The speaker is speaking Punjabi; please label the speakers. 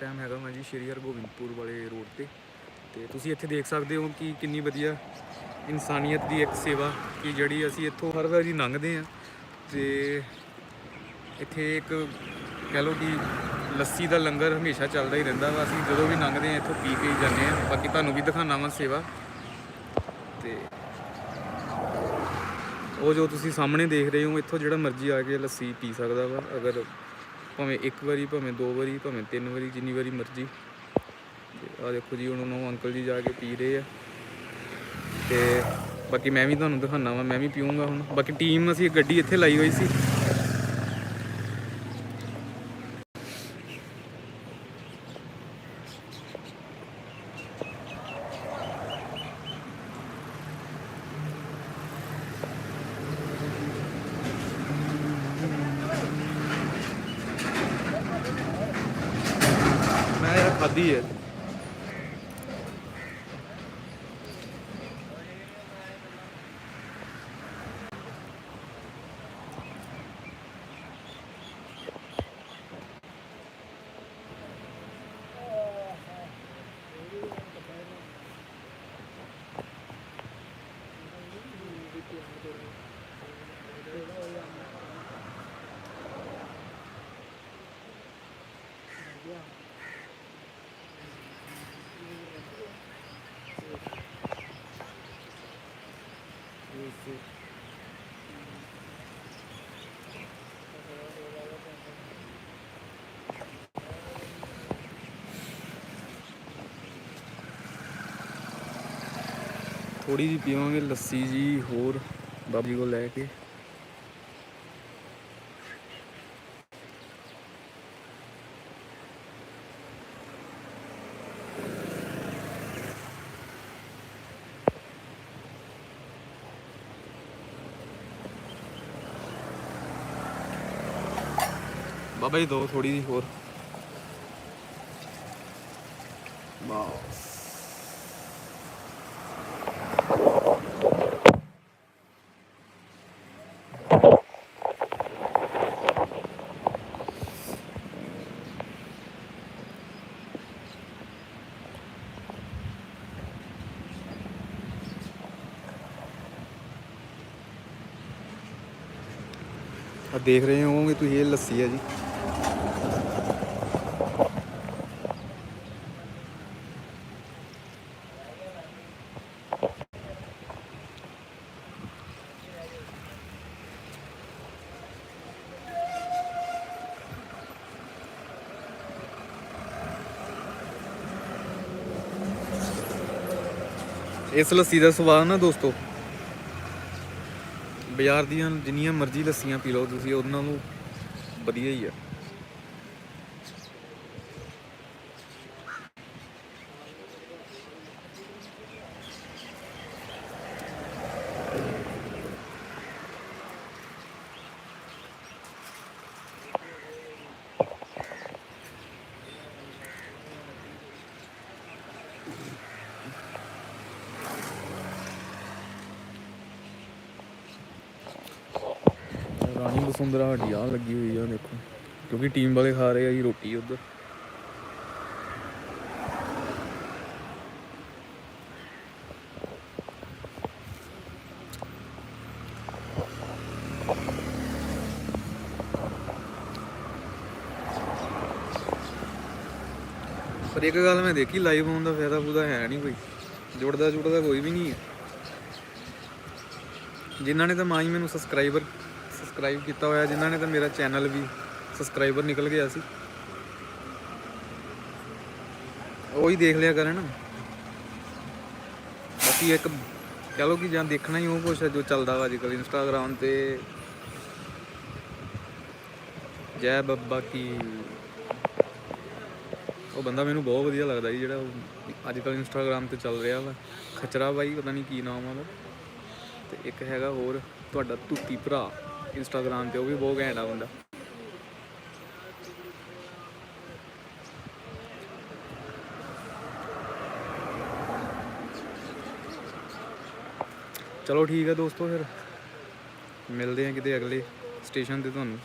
Speaker 1: ਟਾਈਮ ਹੈਗਾ ਮੈਂ ਜੀ ਸ਼੍ਰੀ ਹਰਗੋਬਿੰਦਪੁਰ ਵਾਲੇ ਰੋਡ ਤੇ। ਤੇ ਤੁਸੀਂ ਇੱਥੇ ਦੇਖ ਸਕਦੇ ਹੋ ਕਿ ਕਿੰਨੀ ਵਧੀਆ ਇਨਸਾਨੀਅਤ ਦੀ ਇੱਕ ਸੇਵਾ ਕਿ ਜਿਹੜੀ ਅਸੀਂ ਇੱਥੋਂ ਹਰ ਵਾਰੀ ਲੰਘਦੇ ਆ ਤੇ ਇੱਥੇ ਇੱਕ ਕਹਿ ਲਓ ਕਿ ਲੱਸੀ ਦਾ ਲੰਗਰ ਹਮੇਸ਼ਾ ਚੱਲਦਾ ਹੀ ਰਹਿੰਦਾ ਵਾ। ਅਸੀਂ ਜਦੋਂ ਵੀ ਲੰਘਦੇ ਆ ਇੱਥੋਂ ਪੀ ਕੇ ਹੀ ਜਾਂਦੇ ਆ ਬਾਕੀ ਤੁਹਾਨੂੰ ਵੀ ਦਿਖਾਉਣਾ ਵਾ ਸੇਵਾ। ਤੇ ਉਹ ਜੋ ਤੁਸੀਂ ਸਾਹਮਣੇ ਦੇਖ ਰਹੇ ਹੋ, ਇੱਥੋਂ ਜਿਹੜਾ ਮਰਜ਼ੀ ਆ ਕੇ ਲੱਸੀ ਪੀ ਸਕਦਾ ਵਾ। ਅਗਰ ਭਾਵੇਂ ਇੱਕ ਵਾਰੀ, ਭਾਵੇਂ ਦੋ ਵਾਰੀ, ਭਾਵੇਂ ਤਿੰਨ ਵਾਰੀ, ਜਿੰਨੀ ਵਾਰੀ ਮਰਜ਼ੀ। ਤੇ ਆ ਦੇਖੋ ਜੀ, ਹੁਣ ਉਹ ਅੰਕਲ ਜੀ ਜਾ ਕੇ ਪੀ ਰਹੇ ਆ। ਤੇ ਬਾਕੀ ਮੈਂ ਵੀ ਤੁਹਾਨੂੰ ਦਿਖਾਉਣਾ ਵਾ, ਮੈਂ ਵੀ ਪੀਊਂਗਾ ਹੁਣ। ਬਾਕੀ ਟੀਮ ਅਸੀਂ ਗੱਡੀ ਇੱਥੇ ਲਾਈ ਹੋਈ ਸੀ। ਮੈਂ ਯਾਰ ਖਾਧੀ ਹੈ ਥੋੜੀ ਜਿਹੀ ਪੀਵਾਂਗੇ ਲੱਸੀ ਜੀ ਹੋਰ ਬਾਬਾ ਬਾਬਾ ਜੀ ਦੋ ਥੋੜੀ ਜਿਹੀ ਹੋਰ। ਵਾਓ। ਆ ਦੇਖ ਰਹੇ ਹੋਵੋਗੇ ਤੁਸੀਂ, ਇਹ ਲੱਸੀ ਹੈ ਜੀ। ਇਸ ਲੱਸੀ ਦਾ ਸਵਾਦ ਨਾ ਦੋਸਤੋ। ਬਾਜ਼ਾਰ ਦੀਆਂ ਜਿੰਨੀਆਂ ਮਰਜ਼ੀ ਲੱਸੀਆਂ ਪੀ ਲਓ, ਤੁਸੀਂ ਉਹਨਾਂ ਨੂੰ ਵਧੀਆ ਹੀ ਆ। ਰਾਣੀ ਬਸੁੰਦਰਾ ਸਾਡੀ ਆ ਲੱਗੀ ਹੋਈ ਆ, ਦੇਖੋ। ਕਿਉਂਕਿ ਟੀਮ ਵਾਲੇ ਖਾ ਰਹੇ ਆ ਜੀ ਰੋਟੀ ਉਧਰ। ਪਰ ਇੱਕ ਗੱਲ ਮੈਂ ਦੇਖੀ ਲਾਈਵ ਆਉਣ ਦਾ ਫਾਇਦਾ ਫੂਦਾ ਹੈ ਨਹੀਂ ਕੋਈ। ਜੁੜਦਾ ਜੁੜਦਾ ਕੋਈ ਵੀ ਨਹੀਂ ਹੈ। ਜਿਨ੍ਹਾਂ ਨੇ ਤਾਂ ਮਾਂ ਹੀ ਮੈਨੂੰ ਸਬਸਕ੍ਰਾਈਬਰ ਸਬਸਕ੍ਰਾਈਬ ਕੀਤਾ ਹੋਇਆ, ਜਿਨ੍ਹਾਂ ਨੇ ਤਾਂ ਮੇਰਾ ਚੈਨਲ ਵੀ ਸਬਸਕ੍ਰਾਈਬਰ ਨਿਕਲ ਗਿਆ ਸੀ। ਉਹੀ ਦੇਖ ਲਿਆ ਕਰਨ। ਬਾਕੀ ਇੱਕ ਕਹ ਲਓ ਕਿ ਜਾਂ ਦੇਖਣਾ ਹੀ ਉਹ ਕੁਛ ਜੋ ਚੱਲਦਾ ਵਾ ਅੱਜਕੱਲ ਇੰਸਟਾਗ੍ਰam ਤੇ। ਜੈ ਬੱਬਾ ਕੀ ਉਹ ਬੰਦਾ ਮੈਨੂੰ ਬਹੁਤ ਵਧੀਆ ਲੱਗਦਾ ਜੀ, ਜਿਹੜਾ ਅੱਜ ਅੱਜਕੱਲ ਇੰਸਟਾਗ੍ਰam ਤੇ ਚੱਲ ਰਿਹਾ ਵਾ। ਖਚਰਾ ਬਾਈ, ਪਤਾ ਨਹੀਂ ਕੀ ਨਾਮ ਆ ਉਹਦਾ। ਤੇ ਇੱਕ ਹੈਗਾ ਹੋਰ, ਤੁਹਾਡਾ ਧੂਤੀ ਭਰਾ। ਇੰਸਟਾਗ੍ਰam ਤੇ ਉਹ ਵੀ ਬਹੁਤ ਘੈਂਟ ਆ ਬੰਦਾ। ਚਲੋ ਠੀਕ ਹੈ ਦੋਸਤੋ ਫਿਰ। ਮਿਲਦੇ ਹਾਂ ਕਿਤੇ ਅਗਲੇ ਸਟੇਸ਼ਨ ਤੇ ਤੁਹਾਨੂੰ।